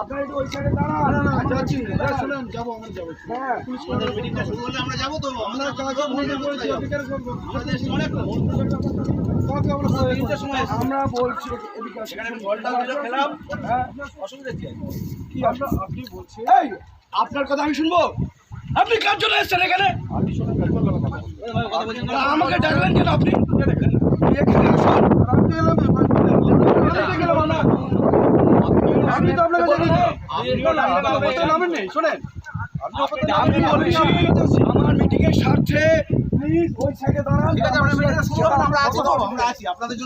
আপনারা একটু ওই সাইডে দাঁড়ান। না, যাচ্ছি। হ্যাঁ, শুনুন, যাব, আমরা যাব। হ্যাঁ। আমাদের মিটিংটা শুরু হলে আমরা যাব তো। আমরা কাজে মনে করেছি, অধিকার করব। আমাদের অনেক কাউকে আমরা বলছি। এখানে বলটা দিলে খেলাম হ্যাঁ। অসুবিধা কি? আছে কি আপনার আপনি বলছেন? এই আপনার কথা আমি শুনব? আপনি কার জন্য এসেছেন এখানে? আমি শোনেন, কথা বলো না। কথা বলছেন তা আমাকে ডাকলেন কেন আপনি? এখানে আসুন রাখতে গেলাম, রাখতে গেলাম না। আমি তো আপনার কাছে অপরতে নামেন নেই, শোনেন। আমি নামেন আমার মিটিং স্বার্থে শুরু আপনাদের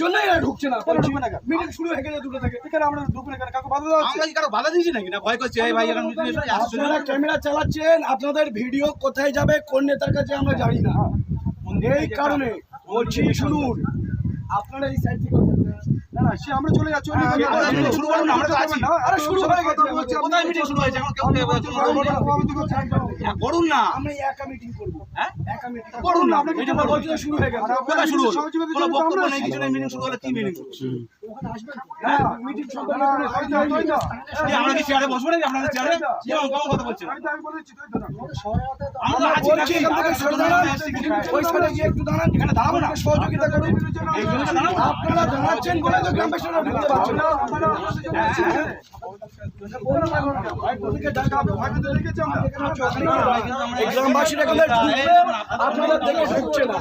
জন্যই ঢুকছে না? মিটিং হয়ে গেছে দুটো থেকে। এখানে আমরা ঢুকবো না কেন? বাধা দেওয়া হচ্ছে? আমরা কি কারও বাধা দিয়েছি নাকি? না ভয় করছে। ভাই এখন আপনারা ক্যামেরা চালাচ্ছেন। আপনাদের ভিডিও কোথায় যাবে কোন নেতার কাছে আমরা জানি না। এই কারণে বলছি শুনুন। আপনারা এই সাইড থেকে করুন না, আমরা তো আছি। আরে শুরু গেছে কথা বলছি, কোথায় শুরু হয়েছে? এখন কেউ কেউ বলছে, করুন না। আমরা একা মিটিং করব। হ্যাঁ? একা মিটিং করুন না আপনাকে শুরু হয়ে গেছে। কোথায় শুরু হলো? কোনো বক্তব্য আমরা নেই কিছু নেই মিটিং শুরু হলে কি মিটিং হ্যাঁ। আমরা কি চেয়ারে বসবো নাকি আপনাদের চেয়ারে কেমন কেমন কথা বলছেন। আমরা নাকি? এখান দাঁড়াবো না সহযোগিতা করুন। আপনারা দাঁড়াচ্ছেন বলে তো গ্রামবাসীরা ঢুকতে পারছে না ওদিকে ডাকা হয়তো তো লিখেছি আমরা। এই গ্রামবাসীরা এখানে দেখে ঢুকছে না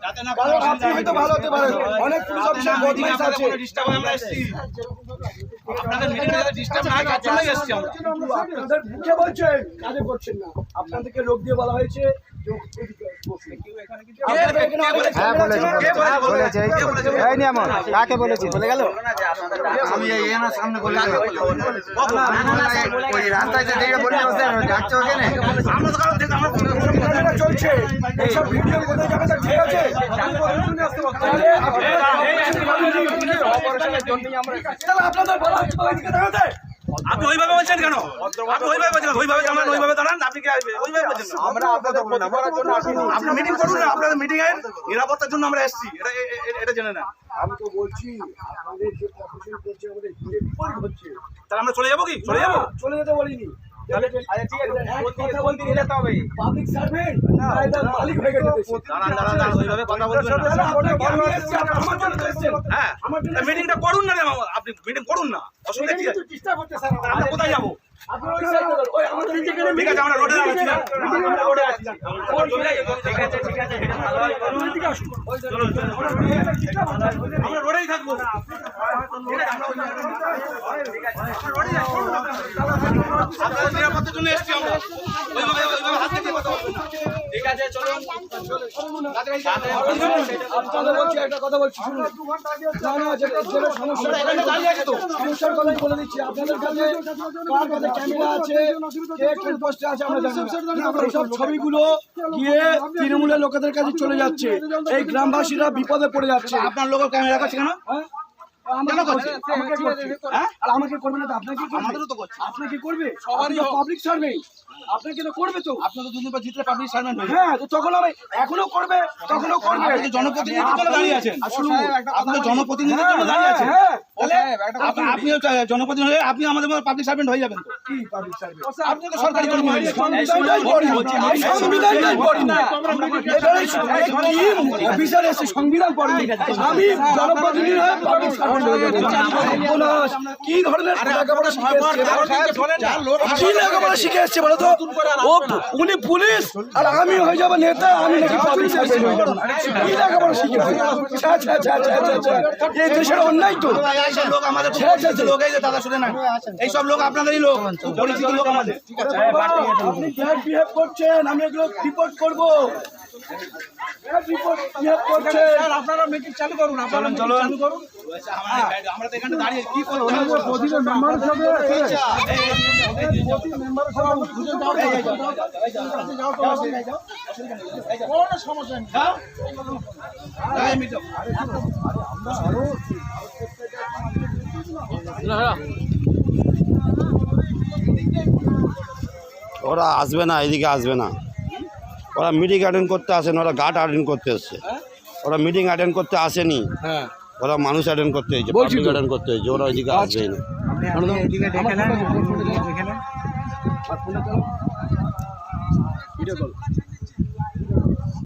কারণ আপনি হয়তো ভালো হতে পারেন অনেক পুলিশ অফিসার বদমাইশ আছে। ডিস্টার্ব আমরা এসেছি। আপনাদের মিটিং এ ডিস্টার্ব না তার জন্যই এসেছি আমরা। কিন্তু আপনাদের মুখে বলছেন কাজে করছেন না। আপনাদেরকে লোক দিয়ে বলা হয়েছে। হ্যাঁ কাকে বলেছে? বলে গেল আমি সামনে বলে রাস্তায় যে দিকে বলে ডাকছে ওখানে আমরা তো এইসব ভিডিও কোথায় যাবে তা ঠিক আছে। তাহলে আপনাদের বলা হচ্ছে ওইদিকে দাঁড়াতে। আপনি ওইভাবে বলছেন কেন? আপনি ওইভাবে বলছেন ওইভাবে দাঁড়ান ওইভাবে দাঁড়ান আপনি কি আসবে ওইভাবে বলছেন আমরা আপনাদের জন্য আসিনি। আপনি মিটিং করুন না আপনাদের মিটিং এর নিরাপত্তার জন্য আমরা এসেছি। এটা এটা জেনে না আমি তো বলছি আপনাদের যে করছে আমাদের তাহলে আমরা চলে যাব কি? চলে যাব? চলে যেতে বলিনি। আচ্ছা হয়ে। হ্যাঁ জন্য মিটিংটা করুন না আপনি মিটিং করুন না অসুবিধা কোথায় যাব? ঠিক আছে আমরা রোডে আছি আমরা রোডে আছি। ঠিক আছে ঠিক আছে আমরা রোডেই থাকব। আপনাদের নিরাপত্তার জন্য এসেছি আমরা। ওইভাবে ওইভাবে হাত আছে চলুন আপনাদের বলছি একটা কথা বলছি শুনুন না না যেটা যেটা সমস্যা এখানে দাঁড়িয়ে আছে তো সমস্যার কথা বলে দিচ্ছি আপনাদের কাছে কার কাছে ক্যামেরা আছে কে কোন পোস্টে আছে আমরা জানি না এইসব ছবিগুলো গিয়ে তৃণমূলের লোকেদের কাছে চলে যাচ্ছে এই গ্রামবাসীরা বিপদে পড়ে যাচ্ছে আপনার লোক ক্যামেরা করছে কেন করছে? আমাকে করবে না আপনাকে করবে। আমাদেরও তো করছে। আপনাকে করবে? সবারই পাবলিক সার্ভে আপনাকে তো করবে তো। আপনার দুদিন পর জিতলে পাবলিক সার্ভেন্ট হয়ে হ্যাঁ তো তখন আমি এখনও করবে তখনও করবে। জন্য দাঁড়িয়ে আছেন। জন্য হ্যাঁ, দাঁড়িয়ে আছেন। হ্যাঁ, আপনিও জনপ্রতিনিধি হয়ে আপনি আমাদের পাবলিক সার্ভেন্ট হয়ে যাবেন। আপনি তো সরকারি পড়ি আমি জনপ্রতিনিধি হয়ে পাবলিক সার্ভেন্ট হয়ে কি ধরনের শিখে এসছে? কি লেখাপড়া শিখে এসছে বলো তো ও উনি পুলিশ আর আমি হয়ে যাব নেতা আমি নাকি পাবলিক সার্ভেন্ট হয়ে যাব। কি লেখাপড়া শিখেছে ছা ছা ছা ছা ছা ছা। এই দেশের অন্যায় তো। এইসব লোক আমাদের খুব পরিচিত লোক এই যে দাদা শুনে না। এইসব লোক আপনাদেরই লোক পরিচিত লোক আমাদের। আপনি ব্যাড বিহেভ করছেন আমি এগুলো রিপোর্ট করব। আপনারা মিটিং চালু করুন আপনারা চালু করুন। আমরা তো এখানে দাঁড়িয়ে কি করব? মেম্বার হিসাবে প্রতি মেম্বার হিসাবে খুঁজে যাও কোনো সমস্যা নেই এই মিটও। ওরা আসবে না এদিকে আসবে না। ওরা মিটিং অ্যাটেন্ড করতে আসেন না ওরা গার্ড অ্যাটেন্ড করতে এসছে। ওরা মিটিং অ্যাটেন্ড করতে আসেনি। হ্যাঁ। ওরা মানুষ অ্যাটেন্ড করতে হয়েছে পাবলিক অ্যাটেন্ড করতে হয়েছে ওরা এদিকে আসবেই না। নেন। Video call.